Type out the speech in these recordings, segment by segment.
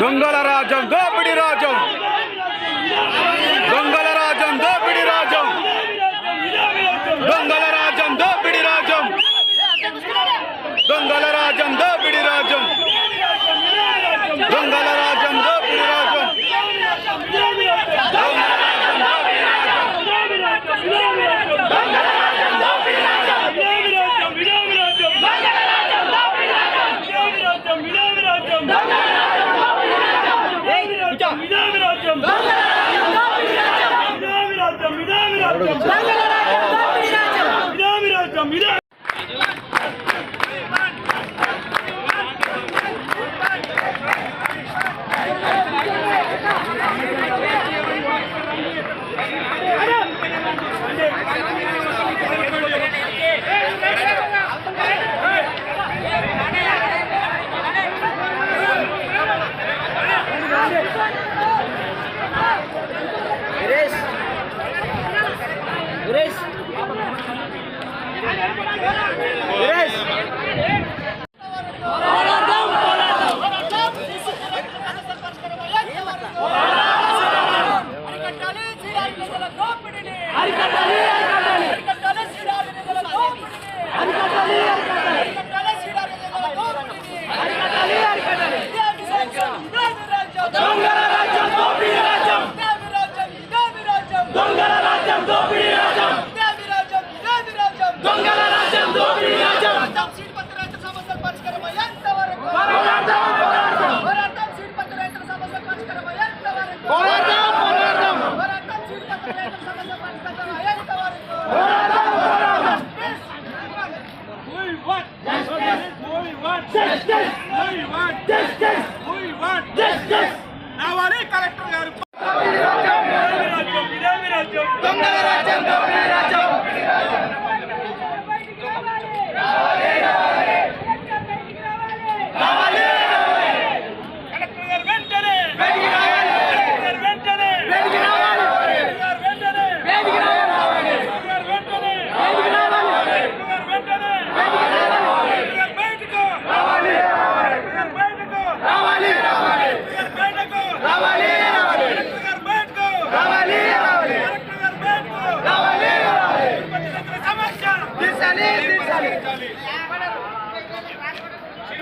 దొంగల రావాలి కలెక్టర్ గారు కలెక్టర్ గారు వెంటనే కలెక్టర్ గారు వెంటనే కలెక్టర్ గారు వెంటనే కలెక్టర్ గారు వెంటనే కలెక్టర్ గారు వెంటనే కలెక్టర్ గారు బయటకు కలెక్టర్ గారు బయటకు కలెక్టర్ గారు బయటకు కలెక్టర్ గారు బయటకు కలెక్టర్ గారు బయటకు తిరుపతి సమస్య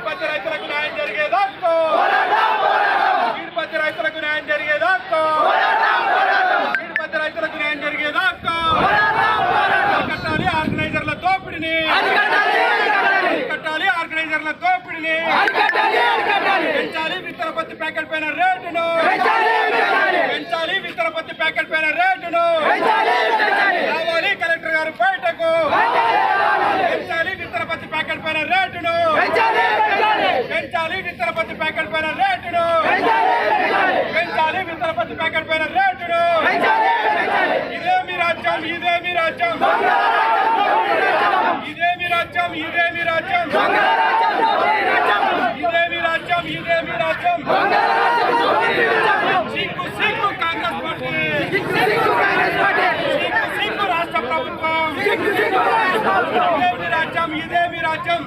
తిరుపతి రైతులకు న్యాయం జరిగేదాకో తిరుపతి రైతులకు న్యాయం జరిగేదాకో తిరుపతి రైతులకు న్యాయం జరిగేదాకో కట్టాలి ఆర్గనైజర్ల దోపిడిని. కట్టాలి ఆర్గనైజర్ల దోపిడిని. పెంచాలి విత్తన పత్తి ప్యాకెట్ పైన రేటును. పెంచాలి విత్తనపత్తి ప్యాకెట్ పైన రేటును. రావాలి కలెక్టర్ గారు బయటకు. పెంచాలి ప్యాకెట్ పైన రేటును. పెంచాలి విత్తన పత్తి ప్యాకెట్ పైన రేటును. పెంచాలి విత్తన పత్తి ప్యాకెట్ పైన రేటును. ఇదేమి రాజ్యం ఇదేమి రాజ్యం. ఇదేమి రాజ్యం ఇదేమి రాజ్యం. ఇదేమి రాజ్యం ఇదేమి రాజ్యం సిగ్గు సిగ్గు కాంగ్రెస్ పార్టీ సిగ్గు సిగ్గు రాష్ట్ర ప్రభుత్వం ఇదేమి రాజ్యం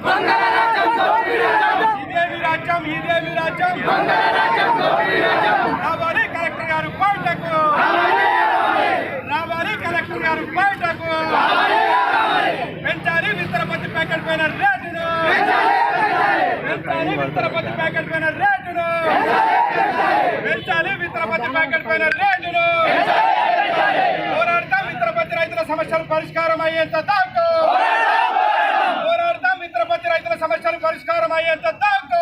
ఇదేమి రాజ్యం ఇదేమి రాజ్యం రావాలి కలెక్టర్ గారు బయటకు రావాలి కలెక్టర్ గారు బయటకు పెంచాలి ప్యాకెట్ పైన రేటును పెంచాలి విత్తన ప్యాకెట్ పైన రేటును పెంచాలి విత్తన ప్యాకెట్ పైన రేటును పోరాడతాం. విత్తన రైతుల సమస్యలు పరిష్కారం అయ్యేంత దాకా పోరాడతాం విత్తన పత్తి రైతుల సమస్యలు పరిష్కారం అయ్యేంత దాకా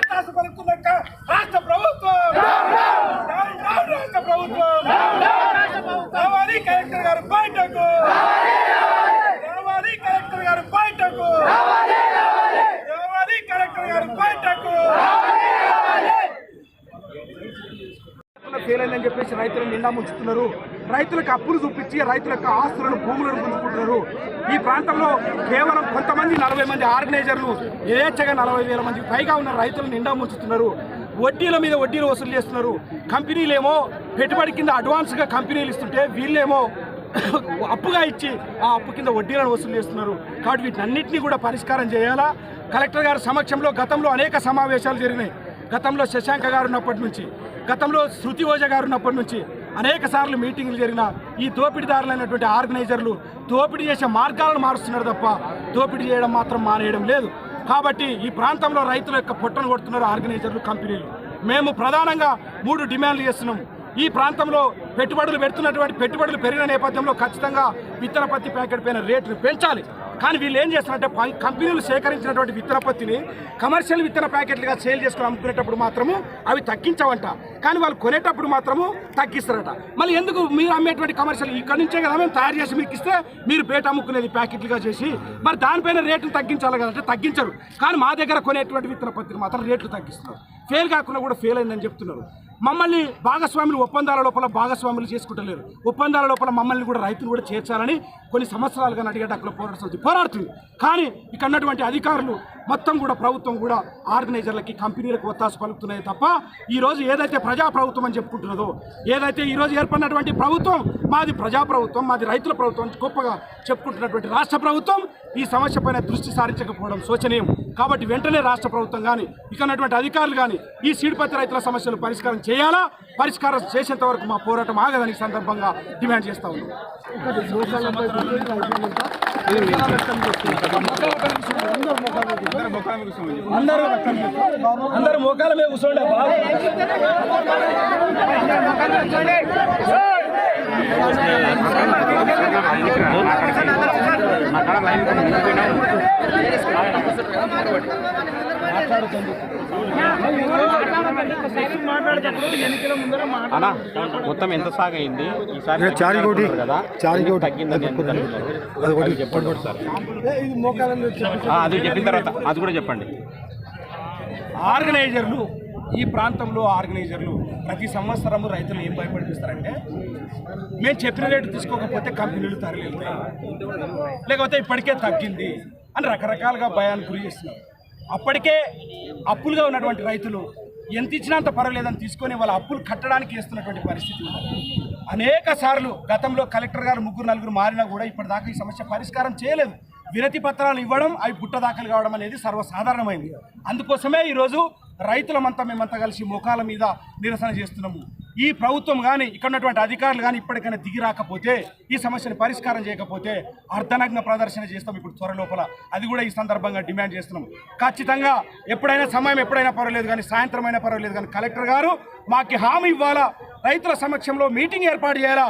పట్టాసు పలుకున్నాక రాష్ట్ర ప్రభుత్వం. రాష్ట్ర ప్రభుత్వం. రావాలి కలెక్టర్ గారు బయటకు. రావాలి కలెక్టర్ గారు బయటకు. రావాలి కలెక్టర్ గారు బయటకు. ఫెయిల్ అయిందని చెప్పేసి రైతులను నిండా ముంచుతున్నారు. రైతులకు అప్పులు చూపించి రైతులకు ఆస్తులను భూములను పుంజుకుంటున్నారు ఈ ప్రాంతంలో కేవలం కొంతమంది నలభై మంది ఆర్గనైజర్లు యథేచ్ఛగా నలభై వేల మంది పైగా ఉన్న రైతులు నిండా ముంచుతున్నారు. వడ్డీల మీద వడ్డీలు వసూలు చేస్తున్నారు. కంపెనీలేమో పెట్టుబడి కింద అడ్వాన్స్గా కంపెనీలు ఇస్తుంటే వీళ్ళేమో అప్పుగా ఇచ్చి ఆ అప్పు కింద వడ్డీలను వసూలు చేస్తున్నారు. కాబట్టి వీటన్నింటినీ కూడా పరిష్కారం చేయాలా? కలెక్టర్ గారి సమక్షంలో గతంలో అనేక సమావేశాలు జరిగినాయి. గతంలో శశాంక గారు ఉన్నప్పటి నుంచి గతంలో శృతి ఓజ గారు ఉన్నప్పటి నుంచి అనేక సార్లు మీటింగ్లు జరిగిన ఈ దోపిడీదారులైనటువంటి ఆర్గనైజర్లు దోపిడీ చేసే మార్గాలను మారుస్తున్నారు తప్ప దోపిడీ చేయడం మాత్రం మానేయడం లేదు. కాబట్టి ఈ ప్రాంతంలో రైతుల యొక్క పొట్టను కొడుతున్నారు ఆర్గనైజర్లు కంపెనీలు. మేము ప్రధానంగా మూడు డిమాండ్లు చేస్తున్నాము ఈ ప్రాంతంలో పెట్టుబడులు పెడుతున్నటువంటి పెట్టుబడులు పెరిగిన నేపథ్యంలో ఖచ్చితంగా విత్తన పత్తి ప్యాకెట్ పైన రేట్లు పెంచాలి. కానీ వీళ్ళు ఏం చేస్తారంటే కంపెనీలు సేకరించినటువంటి విత్తన పత్తిని కమర్షియల్ విత్తన ప్యాకెట్లుగా సేల్ చేసుకుని అమ్ముకునేటప్పుడు మాత్రము అవి తగ్గించవంట. కానీ వాళ్ళు కొనేటప్పుడు మాత్రము తగ్గిస్తారట. మళ్ళీ ఎందుకు మీరు అమ్మేటువంటి కమర్షియల్ ఇక్కడ నుంచే కదా మేము తయారు చేసి మీకు ఇస్తే మీరు బయట అమ్ముకునేది ప్యాకెట్లుగా చేసి మరి దానిపైన రేట్లు తగ్గించాలి కదంటే తగ్గించరు. కానీ మా దగ్గర కొనేటువంటి విత్తన పత్తిని మాత్రం రేట్లు తగ్గిస్తున్నారు. ఫెయిల్ కాకుండా కూడా ఫెయిల్ అయిందని చెప్తున్నారు. మమ్మల్ని భాగస్వాములు ఒప్పందాల లోపల భాగస్వాములు చేసుకుంటలేరు. ఒప్పందాల లోపల మమ్మల్ని కూడా రైతులు కూడా చేర్చాలని కొన్ని సంవత్సరాలుగా అడిగేట అక్కడ పోరాడుతుంది. పోరాడుతుంది కానీ ఇక్కడ అధికారులు మొత్తం కూడా ప్రభుత్వం కూడా ఆర్గనైజర్లకి కంపెనీలకు ఒత్తాసు పలుకుతున్నాయి తప్ప ఈరోజు ఏదైతే ప్రజా ప్రభుత్వం అని చెప్పుకుంటున్నదో ఏదైతే ఈరోజు ఏర్పడినటువంటి ప్రభుత్వం మాది ప్రజా ప్రభుత్వం మాది రైతుల ప్రభుత్వం గొప్పగా చెప్పుకుంటున్నటువంటి రాష్ట్ర ప్రభుత్వం ఈ సమస్యపైన దృష్టి సారించకపోవడం శోచనీయం. కాబట్టి వెంటనే రాష్ట్ర ప్రభుత్వం కానీ ఇక్కడ అధికారులు కానీ ఈ సీడ్పత్తి రైతుల సమస్యలు పరిష్కారం చేయాలా? పరిష్కారం చేసేంత వరకు మా పోరాటం ఆగదని ఈ సందర్భంగా డిమాండ్ చేస్తా ఉన్నాం. అందరూ అందరూ మోకాల మీద కూర్చోండి బాబు. అన్న మొత్తం ఎంత సాగైంది ఈసారి చారి కోటి. కదా. చారి కోటి. తగ్గిందని? అది చెప్పండి అది చెప్పిన తర్వాత అది కూడా చెప్పండి. ఆర్గనైజర్లు ఈ ప్రాంతంలో ఆర్గనైజర్లు ప్రతి సంవత్సరము రైతులు ఏం భయపడిపిస్తారంటే మేము చెప్పిన రేటు తీసుకోకపోతే కంపెనీలు తరలిస్తాయి లేకపోతే ఇప్పటికే తగ్గింది అని రకరకాలుగా భయానికి గురి చేస్తున్నారు. అప్పటికే అప్పులుగా ఉన్నటువంటి రైతులు ఎంత ఇచ్చినంత పర్వాలేదని తీసుకొని వాళ్ళ అప్పులు కట్టడానికి వేస్తున్నటువంటి పరిస్థితి అనేక సార్లు గతంలో కలెక్టర్ గారు ముగ్గురు నలుగురు మారినా కూడా ఇప్పటిదాకా ఈ సమస్య పరిష్కారం చేయలేదు. వినతి పత్రాలు ఇవ్వడం అవి పుట్ట దాఖలు కావడం అనేది సర్వసాధారణమైంది. అందుకోసమే ఈరోజు రైతులమంతా మేమంతా కలిసి మోకాల మీద నిరసన చేస్తున్నాము. ఈ ప్రభుత్వం కానీ ఇక్కడ ఉన్నటువంటి అధికారులు కానీ ఇప్పటికైనా దిగి రాకపోతే ఈ సమస్యను పరిష్కారం చేయకపోతే అర్ధనగ్న ప్రదర్శన చేస్తాం ఇప్పుడు త్వర లోపల. అది కూడా ఈ సందర్భంగా డిమాండ్ చేస్తున్నాం. ఖచ్చితంగా ఎప్పుడైనా సమయం ఎప్పుడైనా పర్వాలేదు కానీ సాయంత్రం అయినా పర్వాలేదు కానీ కలెక్టర్ గారు మాకు హామీ ఇవ్వాలా? రైతుల సమక్షంలో మీటింగ్ ఏర్పాటు చేయాలా?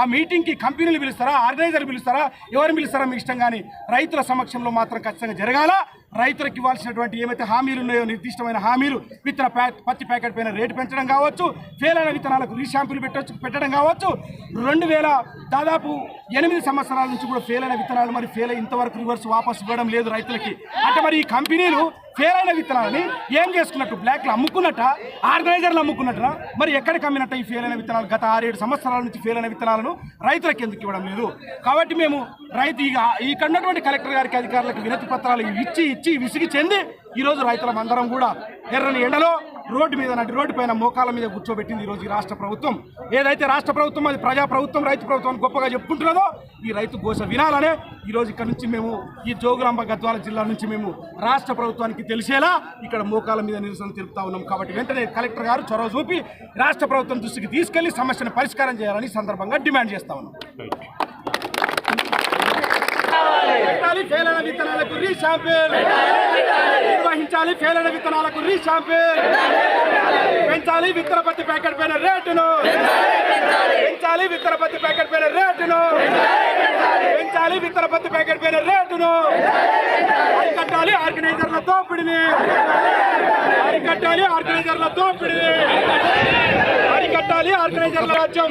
ఆ మీటింగ్కి కంపెనీలు పిలుస్తారా? ఆర్గనైజర్లు పిలుస్తారా? ఎవరు పిలుస్తారా? మీ ఇష్టం కానీ రైతుల సమక్షంలో మాత్రం ఖచ్చితంగా జరగాల? రైతులకు ఇవ్వాల్సినటువంటి ఏమైతే హామీలు ఉన్నాయో నిర్దిష్టమైన హామీలు విత్తన పత్తి ప్యాకెట్ పైన రేటు పెంచడం కావచ్చు ఫెయిల్ అయిన విత్తనాలకు రీషాంపులు పెట్టచ్చు పెట్టడం కావచ్చు. రెండు వేల దాదాపు ఎనిమిది సంవత్సరాల నుంచి కూడా ఫెయిల్ అయిన విత్తనాలు మరి ఫెయిల్ అయి ఇంతవరకు రివర్స్ వాపస్ ఇవ్వడం లేదు రైతులకి. అంటే మరి ఈ కంపెనీలు ఫెయిల్ అయిన విత్తనాలని ఏం చేసుకున్నట్టు బ్లాక్లో అమ్ముకున్నట్ట ఆర్గనైజర్లు అమ్ముకున్నట్ట? మరి ఎక్కడికి అమ్మినట్ట ఈ ఫెయిల్ అయిన విత్తనాలు? గత ఆరేడు సంవత్సరాల నుంచి ఫెయిల్ అయిన విత్తనాలను రైతులకు ఎందుకు ఇవ్వడం లేదు? కాబట్టి మేము రైతు ఇక ఇక్కడ ఉన్నటువంటి కలెక్టర్ గారికి అధికారులకు వినతి పత్రాలు ఇచ్చి ఇచ్చి విసిగి చెంది ఈరోజు రైతులం అందరం కూడా ఎర్రని ఎండలో రోడ్డు మీద నటి రోడ్డు పైన మోకాల మీద కూర్చోబెట్టింది ఈరోజు ఈ రాష్ట్ర ప్రభుత్వం. ఏదైతే రాష్ట్ర ప్రభుత్వం అది ప్రజా ప్రభుత్వం రైతు ప్రభుత్వం గొప్పగా చెప్పుకుంటున్నదో ఈ రైతు ఘోష వినాలనే ఈరోజు ఇక్కడ నుంచి మేము ఈ జోగులాంబ గద్వాల జిల్లా నుంచి మేము రాష్ట్ర ప్రభుత్వానికి తెలిసేలా ఇక్కడ మోకాల మీద నిరసన తెలుపుతా ఉన్నాం. కాబట్టి వెంటనే కలెక్టర్ గారు చొరవ చూపి రాష్ట్ర ప్రభుత్వం దృష్టికి తీసుకెళ్ళి సమస్యను పరిష్కారం చేయాలని సందర్భంగా డిమాండ్ చేస్తా ఉన్నాం. పెట్టాలి ఫెయిలైన విత్తనాలకు రీషాంపిల్ నిర్వహించాలి ఫెయిలైన విత్తనాలకు రీషాంపిల్ పెంచాలి విత్తన పత్తి ప్యాకెట్ పైన రేటును. పెంచాలి విత్తన పత్తి ప్యాకెట్ పైన రేటును. పెంచాలి విత్తన పత్తి ప్యాకెట్ పైన రేటును. అరికట్టాలి ఆర్గనైజర్ల దోపిడిని. అరికట్టాలి ఆర్గనైజర్ల దోపిడిని. అరికట్టాలి ఆర్గనైజర్ల రాజ్యం.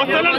ఉత్తరం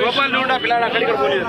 గోపాల్ నుండి పిల్లాడు అక్కడికి పోలేదు.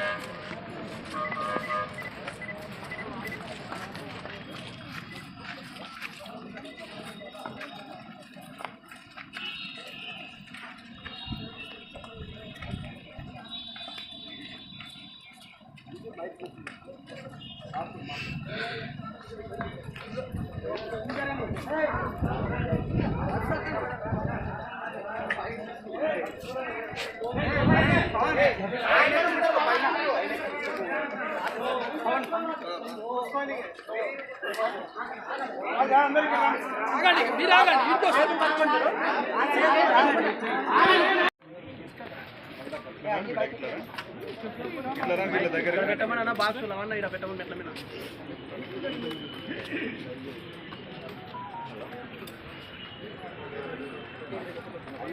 పెట్టమన్నా బాక్స్ అవన్న ఇక్కడ పెట్టమని ఎట్లా మీద.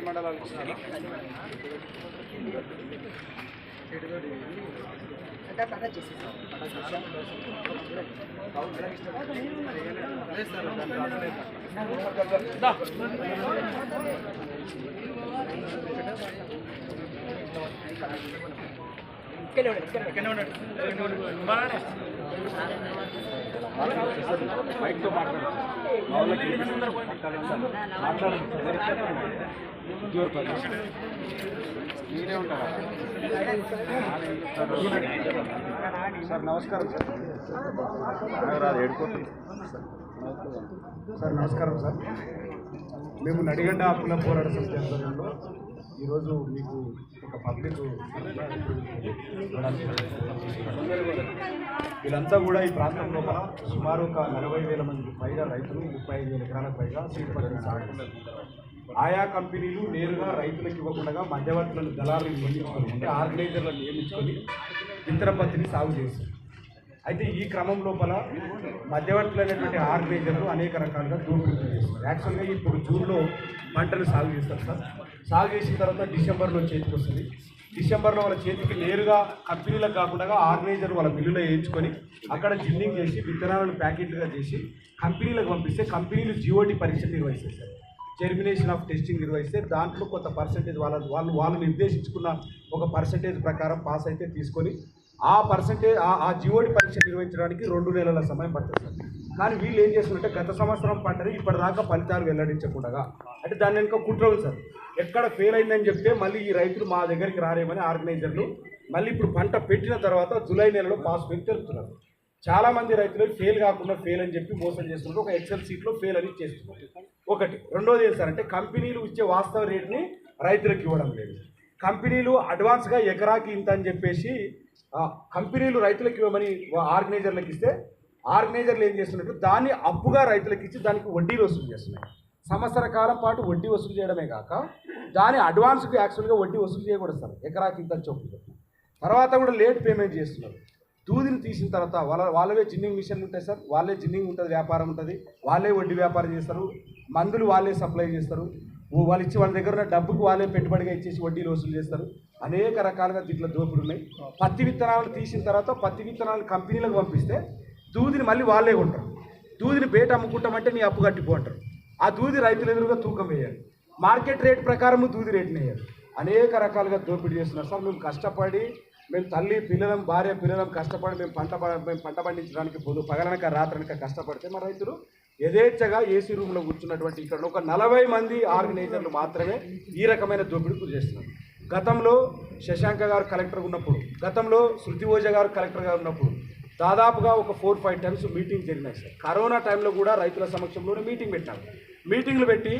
మండలాలు మైక్తో మాట్లాడు మా వాళ్ళకి మాట్లాడండి మీరే ఉంటారా సార్ నమస్కారం సార్ రాదు ఏడుకోతుంది సార్ నమస్కారం సార్ మేము నడిగడ్డ హక్కుల పోరాట సమితి ఆధ్వర్యంలో ఈరోజు మీకు ఒక పబ్లిక్ వీళ్ళంతా కూడా ఈ ప్రాంతం లోపల సుమారు ఒక నలభై వేల మందికి పైగా రైతులు ముప్పై ఐదు వేల ఎకరాలకు పైగా సీడ్ పద్ధతి సాగు ఆయా కంపెనీలు నేరుగా రైతులకు ఇవ్వకుండా మధ్యవర్తులను దళాలను నియమించుకొని అంటే ఆర్గనైజర్లను నియమించుకొని విత్తన పత్తిని సాగు చేస్తారు అయితే ఈ క్రమం లోపల మధ్యవర్తులైనటువంటి ఆర్గనైజర్లు అనేక రకాలుగా దూకుడు చేస్తారు యాక్చువల్గా ఇప్పుడు జూన్లో పంటలు సాగు చేస్తారు సార్. సాగు చేసిన తర్వాత డిసెంబర్లో చేతికి వస్తుంది. డిసెంబర్లో వాళ్ళ చేతికి నేరుగా కంపెనీలకు కాకుండా ఆర్గనైజర్ వాళ్ళ మిల్లులో వేయించుకొని అక్కడ జిన్నింగ్ చేసి విత్తనాలను ప్యాకెట్లుగా చేసి కంపెనీలకు పంపిస్తే కంపెనీలు జిఓడి పరీక్ష నిర్వహిస్తాయి సార్. జెర్మినేషన్ ఆఫ్ టెస్టింగ్ నిర్వహిస్తే దాంట్లో కొంత పర్సంటేజ్ వాళ్ళ వాళ్ళు వాళ్ళు నిర్దేశించుకున్న ఒక పర్సంటేజ్ ప్రకారం పాస్ అయితే తీసుకొని ఆ పర్సంటేజ్ ఆ జిఓడి పరీక్ష నిర్వహించడానికి రెండు నెలల సమయం పడుతుంది సార్. కానీ వీళ్ళు ఏం చేస్తున్నారంటే గత సంవత్సరం పంటని ఇప్పటిదాకా ఫలితాలు వెల్లడించకుండా అంటే దాని వెనుక కుట్ర ఉంది సార్. ఎక్కడ ఫెయిల్ అయిందని చెప్తే మళ్ళీ ఈ రైతులు మా దగ్గరికి రారేమని ఆర్గనైజర్లు మళ్ళీ ఇప్పుడు పంట పెట్టిన తర్వాత జూలై నెలలో పాస్ పెట్టి తెలుపుతున్నారు చాలామంది రైతులు ఫెయిల్ కాకుండా ఫెయిల్ అని చెప్పి మోసం చేస్తున్నారు. ఒక ఎక్సెల్ సీట్లో ఫెయిల్ అని చేస్తున్నారు. ఒకటి. రెండోది ఏం సార్ అంటే కంపెనీలు ఇచ్చే వాస్తవ రేట్ని రైతులకు ఇవ్వడం లేదు. కంపెనీలు అడ్వాన్స్గా ఎకరాకి ఇంత అని చెప్పేసి కంపెనీలు రైతులకు ఇవ్వమని ఆర్గనైజర్లకు ఇస్తే ఆర్గనైజర్లు ఏం చేస్తున్నట్టు దాన్ని అప్పుగా రైతులకు ఇచ్చి దానికి వడ్డీలు వసూలు చేస్తున్నాయి. సంవత్సర కాలం పాటు వడ్డీ వసూలు చేయడమే కాక దాని అడ్వాన్స్కి యాక్చువల్గా వడ్డీ వసూలు చేయకూడదు సార్. ఎకరాకి ఇంత చొప్పున తర్వాత కూడా లేట్ పేమెంట్ చేస్తున్నారు. దూదిని తీసిన తర్వాత వాళ్ళ వాళ్ళవే జిన్నింగ్ మిషన్లు ఉంటాయి సార్. వాళ్ళే జిన్నింగ్ ఉంటుంది వ్యాపారం ఉంటుంది. వాళ్ళే వడ్డీ వ్యాపారం చేస్తారు. మందులు వాళ్ళే సప్లై చేస్తారు. వాళ్ళు ఇచ్చి వాళ్ళ దగ్గర ఉన్న డబ్బుకు వాళ్ళే పెట్టుబడిగా ఇచ్చేసి వడ్డీలు వసూలు చేస్తారు. అనేక రకాలుగా దీంట్లో దోపిడీ ఉన్నాయి. పత్తి విత్తనాలు తీసిన తర్వాత పత్తి విత్తనాలు కంపెనీలకు పంపిస్తే దూదిని మళ్ళీ వాళ్ళే కొంటారు. దూదిని బయట అమ్ముకుంటామంటే నీ అప్పు కట్టిపో అంటారు. ఆ దూది రైతుల ఎదురుగా తూకం వేయాలి. మార్కెట్ రేట్ ప్రకారం దూది రేట్ని వేయాలి. అనేక రకాలుగా దోపిడీ చేస్తున్నారు. సార్ మేము కష్టపడి మేము తల్లి పిల్లలం భార్య పిల్లలం కష్టపడి మేము పంట మేము పంట పండించడానికి పొద్దు పగలనక రాత్రనక కష్టపడితే మా రైతులు యథేచ్ఛగా ఏసీ రూమ్లో కూర్చున్నటువంటి ఇక్కడ ఒక నలభై మంది ఆర్గనైజర్లు మాత్రమే ఈ రకమైన దోపిడీ గురి చేస్తున్నారు. గతంలో శశాంక గారు కలెక్టర్ ఉన్నప్పుడు గతంలో శృతి ఓజా గారు కలెక్టర్ గారు ఉన్నప్పుడు దాదాపుగా ఒక ఫోర్ ఫైవ్ టైమ్స్ మీటింగ్ జరిగినాయి సార్. కరోనా టైంలో కూడా రైతుల సమక్షంలోనే మీటింగ్ పెట్టారు. మీటింగ్లు పెట్టి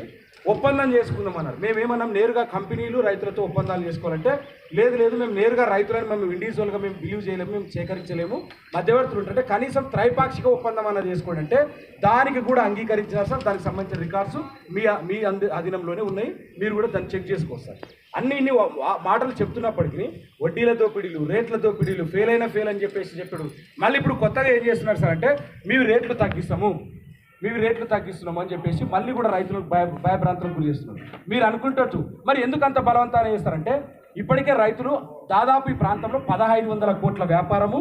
ఒప్పందం చేసుకుందామన్నారు. మేమేమన్నాం నేరుగా కంపెనీలు రైతులతో ఒప్పందాలు చేసుకోవాలంటే లేదు లేదు మేము నేరుగా రైతులను మేము ఇండివిజువల్గా మేము బిలీవ్ చేయలేము మేము సేకరించలేము మధ్యవర్తులు ఉంటారంటే కనీసం త్రైపాక్షిక ఒప్పందం అన్నది చేసుకోండి అంటే దానికి కూడా అంగీకరించారు సార్ దానికి సంబంధించిన రికార్డ్స్ మీ మీ అంది అధీనంలోనే ఉన్నాయి మీరు కూడా దాన్ని చెక్ చేసుకోవచ్చు సార్. అన్ని ఇన్ని వా- మాటలు చెప్తున్నప్పటికీ వడ్డీల దోపిడీలు రేట్ల దోపిడీలు ఫెయిల్ అయినా ఫెయిల్ అని చెప్పేసి చెప్పాడు. మళ్ళీ ఇప్పుడు కొత్తగా ఏం చేస్తున్నారు సార్ అంటే మేము రేట్లు తగ్గిస్తాము. మేము రేట్లు తగ్గిస్తున్నామని అని చెప్పేసి మళ్ళీ కూడా రైతులకు భయ భయభ్రాంతులకు గురి చేస్తున్నారు. మీరు అనుకుంటట్టు మరి ఎందుకు అంత బలవంతాన్ని చేస్తారంటే ఇప్పటికే రైతులు దాదాపు ఈ ప్రాంతంలో పదహైదు వందల కోట్ల వ్యాపారము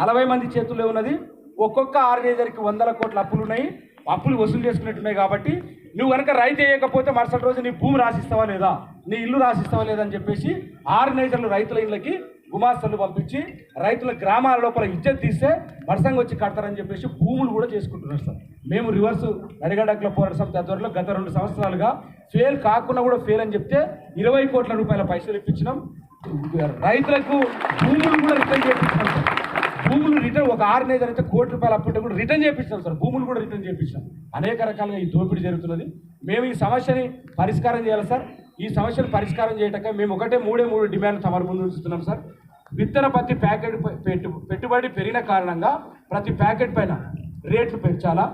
నలభై మంది చేతుల్లో ఉన్నది. ఒక్కొక్క ఆర్గనైజర్కి వందల కోట్ల అప్పులు ఉన్నాయి అప్పులు వసూలు చేసుకున్నట్టున్నాయి కాబట్టి నువ్వు కనుక రైతు వేయకపోతే మరుసటి రోజు నీ భూమి రాసిస్తావా లేదా? నీ ఇల్లు రాసిస్తావా లేదా అని చెప్పేసి ఆర్గనైజర్లు రైతుల ఇళ్ళకి గుమాస్తలు పంపించి రైతుల గ్రామాల లోపల ఇజ్జత్ తీస్తే మరసంగా వచ్చి కడతారని చెప్పేసి భూములు కూడా చేసుకుంటున్నారు సార్. మేము రివర్స్ నడిగడకల పోరాట సమితి ఆధ్వర్యంలో గత రెండు సంవత్సరాలుగా ఫెయిల్ కాకుండా కూడా ఫెయిల్ అని చెప్తే ఇరవై కోట్ల రూపాయల పైసలు ఇప్పించినాం. రైతులకు భూములు కూడా రిటర్న్ చేయించినాం సార్. భూములు రిటర్న్ ఒక ఆర్గనైజర్ అయితే కోటి రూపాయలు అప్పుంటే కూడా రిటర్న్ చేయించాం సార్. భూములు కూడా రిటర్న్ చేయించాం అనేక రకాలుగా ఈ దోపిడీ జరుగుతున్నది. మేము ఈ సమస్యని పరిష్కారం చేయాలి సార్. ఈ సమస్యను పరిష్కారం చేయటం మేము ఒకటే మూడే మూడు డిమాండ్లు తమరు ముందు ఉంచుతున్నాం సార్. విత్తన పత్తి ప్యాకెట్ పెట్టు పెట్టుబడి పెరిగిన కారణంగా ప్రతి ప్యాకెట్ పైన రేట్లు పెంచాలా?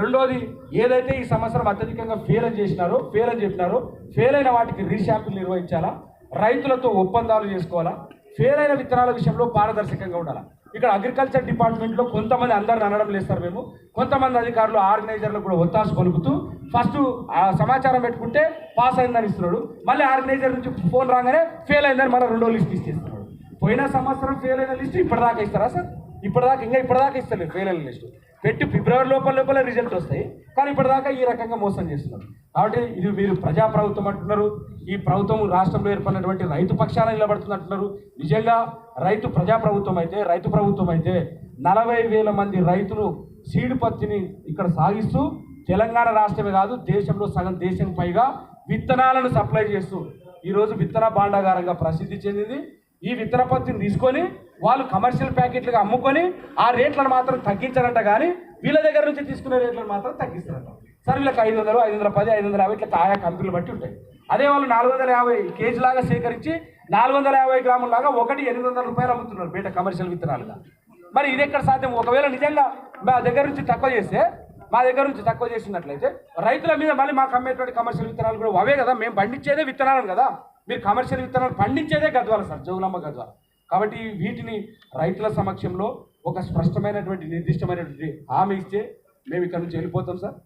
రెండోది ఏదైతే ఈ సంవత్సరం అత్యధికంగా ఫెయిల్ అని చేసినారో ఫెయిల్ అని చెప్పినారో ఫెయిల్ అయిన వాటికి రీషాంపులు నిర్వహించాలా? రైతులతో ఒప్పందాలు చేసుకోవాలా? ఫెయిల్ అయిన విత్తనాల విషయంలో పారదర్శకంగా ఉండాలా? ఇక్కడ అగ్రికల్చర్ డిపార్ట్మెంట్లో కొంతమంది అందరిని అనడం లేస్తారు మేము. కొంతమంది అధికారులు ఆర్గనైజర్లు కూడా ఒత్తాసు పలుకుతూ ఫస్ట్ ఆ సమాచారం పెట్టుకుంటే పాస్ అయిందని ఇస్తున్నాడు. మళ్ళీ ఆర్గనైజర్ నుంచి ఫోన్ రాగానే ఫెయిల్ అయిందని మన రెండో లిస్ట్ ఇచ్చేస్తున్నాడు పోయిన సంవత్సరం ఫెయిల్ అయిన లిస్ట్ ఇప్పటిదాకా ఇస్తారా సార్? ఇప్పటిదాకా ఇంకా ఇప్పటిదాకా ఇస్తలేదు ఫెయిల్ అయిన లిస్టు పెట్టి ఫిబ్రవరి లోపల లోపల రిజల్ట్ వస్తాయి. కానీ ఇప్పటిదాకా ఈ రకంగా మోసం చేస్తున్నారు. కాబట్టి ఇది మీరు ప్రజా ప్రభుత్వం అంటున్నారు. ఈ ప్రభుత్వం రాష్ట్రంలో ఏర్పడినటువంటి రైతు పక్షాన నిలబడుతుంది అంటున్నారు. నిజంగా రైతు ప్రజా ప్రభుత్వం అయితే రైతు ప్రభుత్వం అయితే నలభై వేల మంది రైతులు సీడు పత్తిని ఇక్కడ సాగిస్తూ తెలంగాణ రాష్ట్రమే కాదు దేశంలో సగం దేశం పైగా విత్తనాలను సప్లై చేస్తూ ఈరోజు విత్తన భాండాగారంగా ప్రసిద్ధి చెందింది. ఈ విత్తన పత్తిని తీసుకొని వాళ్ళు కమర్షియల్ ప్యాకెట్లుగా అమ్ముకొని ఆ రేట్లను మాత్రం తగ్గించారంట కానీ వీళ్ళ దగ్గర నుంచి తీసుకునే రేట్లను మాత్రం తగ్గిస్తారంట. సార్ వీళ్ళకి ఐదు వందలు ఐదు వందల పది ఐదు వందల యాభై ఇట్లా ఆయా కంపెనీలు బట్టి ఉంటాయి. అదే వాళ్ళు నాలుగు వందల యాభై కేజీలాగా సేకరించి నాలుగు వందల యాభై గ్రాములాగా ఒకటి ఎనిమిది వందల రూపాయలు అమ్ముతున్నారు బయట కమర్షియల్ విత్తనాలుగా. మరి ఇది ఎక్కడ సాధ్యం. ఒకవేళ నిజంగా మా దగ్గర నుంచి తక్కువ చేస్తే మా దగ్గర నుంచి తక్కువ చేసినట్లయితే రైతుల మీద మళ్ళీ మాకు అమ్మేటువంటి కమర్షియల్ విత్తనాలు కూడా అవే కదా. మేము పండించేదే విత్తనాలను కదా. మీరు కమర్షియల్ విత్తనాలు పండించేదే గద్వాల సార్ జోగులమ్మ గద్వాల. కాబట్టి వీటిని రైతుల సమక్షంలో ఒక స్పష్టమైనటువంటి నిర్దిష్టమైనటువంటి హామీ ఇస్తే మేము ఇక్కడ నుంచి వెళ్ళిపోతాం సార్.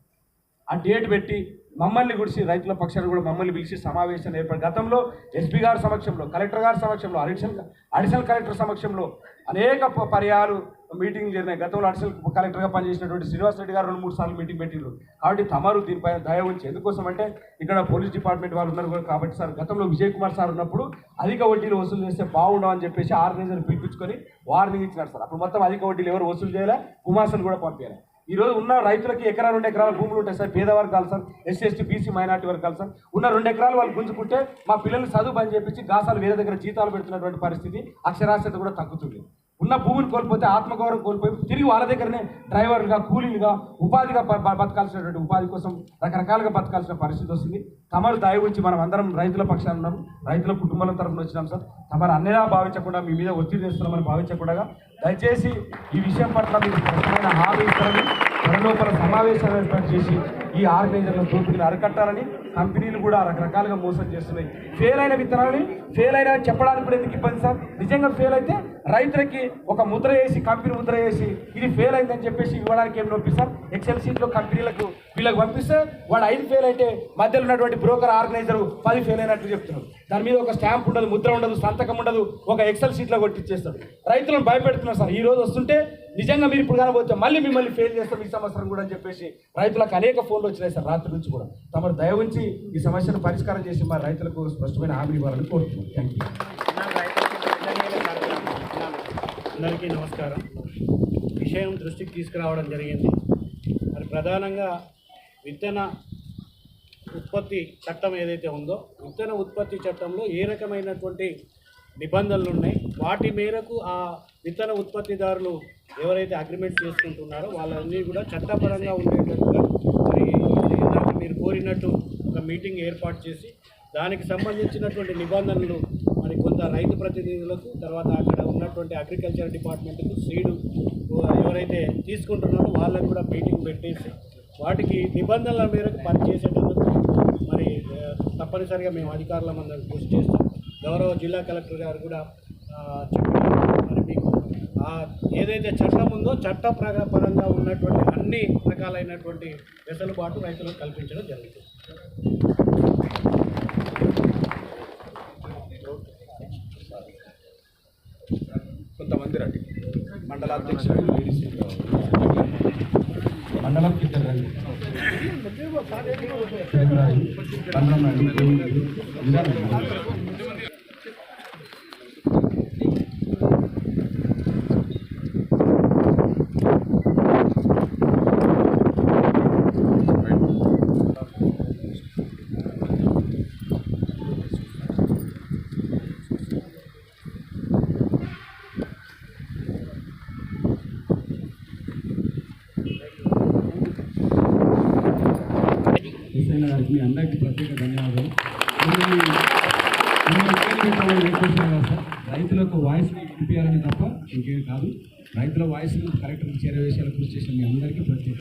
ఆ డేట్ పెట్టి మమ్మల్ని గుడిసి రైతుల పక్షాన్ని కూడా మమ్మల్ని పిలిచి సమావేశం ఏర్పడి గతంలో ఎస్పీ గారి సమక్షంలో కలెక్టర్ గారి సమక్షంలో అడిషనల్ అడిషనల్ కలెక్టర్ సమక్షంలో అనేక ప- పర్యాలు మీటింగ్ జరిగినాయి గతంలో అడిషనల్ కలెక్టర్గా పనిచేసినటువంటి శ్రీనివాస్ రెడ్డి గారు రెండు మూడు సార్లు మీటింగ్ పెట్టిండ్రు. కాబట్టి తమరు దీనిపైన దయ ఉంచి ఎందుకోసం అంటే ఇక్కడ పోలీస్ డిపార్ట్మెంట్ వాళ్ళు ఉన్నారు కాబట్టి సార్ గతంలో విజయ్ కుమార్ సార్ ఉన్నప్పుడు అధిక వడ్డీలు వసూలు చేస్తే బాగుండవు అని చెప్పేసి ఆర్గనైజర్ పిలిపించుకొని వార్నింగ్ ఇచ్చినారు సార్. అప్పుడు మొత్తం అధిక వడ్డీలు ఎవరు వసూలు చేయాలా కుమార్సన్ కూడా పంపించారు ఈ రోజు ఉన్న రైతులకి ఎకరా రెండు ఎకరాల భూములు ఉంటాయి సార్ పేద వర్గాలు sir SC ST BC minority వర్గాలు సార్. ఉన్న రెండు ఎకరాలు వాళ్ళు గుంజుకుంటే మా పిల్లలు చదువు పని చెప్పేసి గాసాలు వేరే దగ్గర జీతాలు పెడుతున్నటువంటి పరిస్థితి అక్షరాస్యత కూడా తగ్గుతుంది. ఉన్న భూమిని కోల్పోతే ఆత్మగౌరవం కోల్పోయి తిరిగి వాళ్ళ దగ్గరనే డ్రైవర్లుగా కూలీలుగా ఉపాధిగా బతకాల్సినటువంటి ఉపాధి కోసం రకరకాలుగా బతకాల్సిన పరిస్థితి వస్తుంది. తమరు దయ ఉంచి మనం అందరం రైతుల పక్షాన ఉన్నాం రైతుల కుటుంబాల తరఫున వచ్చినాం సార్. తమరు అన్నలా భావించకుండా మీ మీద ఒత్తిడి చేస్తున్నామని భావించకుండా దయచేసి ఈ విషయం పట్ల మీకు స్పష్టమైన హామీ ఇస్తారని త్వరలోపల సమావేశాలు ఏర్పాటు చేసి ఈ ఆర్గనైజర్ల దోపిడీని అరికట్టాలని కంపెనీలు కూడా రకరకాలుగా మోసం చేస్తున్నాయి. ఫెయిల్ అయిన విత్తనాలని ఫెయిల్ అయిన చెప్పడానికి కూడా ఎందుకు ఇబ్బంది సార్? నిజంగా ఫెయిల్ అయితే రైతులకి ఒక ముద్ర వేసి కంపెనీ ముద్ర వేసి ఇది ఫెయిల్ అయిందని చెప్పేసి ఇవ్వడానికి ఏం నొప్పి సార్? ఎక్సెల్ సీట్లో కంపెనీలకు వీళ్ళకి పంపిస్తే వాడు ఐదు ఫెయిల్ అయితే మధ్యలో ఉన్నటువంటి బ్రోకర్ ఆర్గనైజర్ పది ఫెయిల్ అయినట్టు చెప్తున్నారు. దాని మీద ఒక స్టాంప్ ఉండదు ముద్ర ఉండదు సంతకం ఉండదు ఒక ఎక్సెల్ షీట్లో కొట్టిచ్చేస్తాడు. రైతులను భయపెడుతున్నారు సార్ ఈ రోజు వస్తుంటే నిజంగా మీరు ఇప్పుడు కనబోతే మళ్ళీ మిమ్మల్ని ఫెయిల్ చేస్తాం ఈ సంవత్సరం కూడా అని చెప్పేసి రైతులకు అనేక ఫోన్లు వచ్చినాయి సార్ రాత్రి నుంచి కూడా. తమరు దయ ఉంచి ఈ సమస్యను పరిష్కారం చేసి మా రైతులకు స్పష్టమైన హామీ ఇవ్వాలని కోరుతున్నాను థ్యాంక్ యూ అందరికీ నమస్కారం. విషయం దృష్టికి తీసుకురావడం జరిగింది. మరి ప్రధానంగా విత్తన ఉత్పత్తి చట్టం ఏదైతే ఉందో విత్తన ఉత్పత్తి చట్టంలో ఏ రకమైనటువంటి నిబంధనలు ఉన్నాయి వాటి మేరకు ఆ విత్తన ఉత్పత్తిదారులు ఎవరైతే అగ్రిమెంట్ చేసుకుంటున్నారో వాళ్ళన్నీ కూడా చట్టపరంగా ఉండేటట్టుగా మరి మీరు కోరినట్టు ఒక మీటింగ్ ఏర్పాటు చేసి దానికి సంబంధించినటువంటి నిబంధనలు మరి కొంత రైతు ప్రతినిధులకు తర్వాత అక్కడ ఉన్నటువంటి అగ్రికల్చర్ డిపార్ట్మెంట్కు సీడు ఎవరైతే తీసుకుంటున్నారో వాళ్ళకు కూడా మీటింగ్ పెట్టేసి వాటికి నిబంధనల మేరకు పనిచేసేటందుకు తప్పనిసరిగా మేము అధికారుల మందరం కృషి చేస్తాం. గౌరవ జిల్లా కలెక్టర్ గారు కూడా చెప్పారు. మరి మీకు ఏదైతే చట్టం ఉందో చట్ట పరంగా ఉన్నటువంటి అన్ని రకాలైనటువంటి వెసులుబాటు రైతులకు కల్పించడం జరుగుతుంది. కొంతమంది రండి. మండలాధ్యక్షుడు లేడీస్. మండలం ఇద్దరు రండి తెలుగురాజు, మండలం రండి, గోవిందుడు, ఇందరు రండి. ఎస్ఐన గారికి మీ అందరికీ ప్రత్యేక ధన్యవాదాలు మిమ్మల్ని మిమ్మల్ని ఇబ్బంది పెట్టాలని నేర్పిస్తున్నాను కదా సార్ రైతులకు వాయిస్ వినిపించాలని తప్ప ఇంకేం కాదు రైతుల వాయిస్ను చేరవేసేలా కృషి చేసిన మీ అందరికీ ప్రత్యేక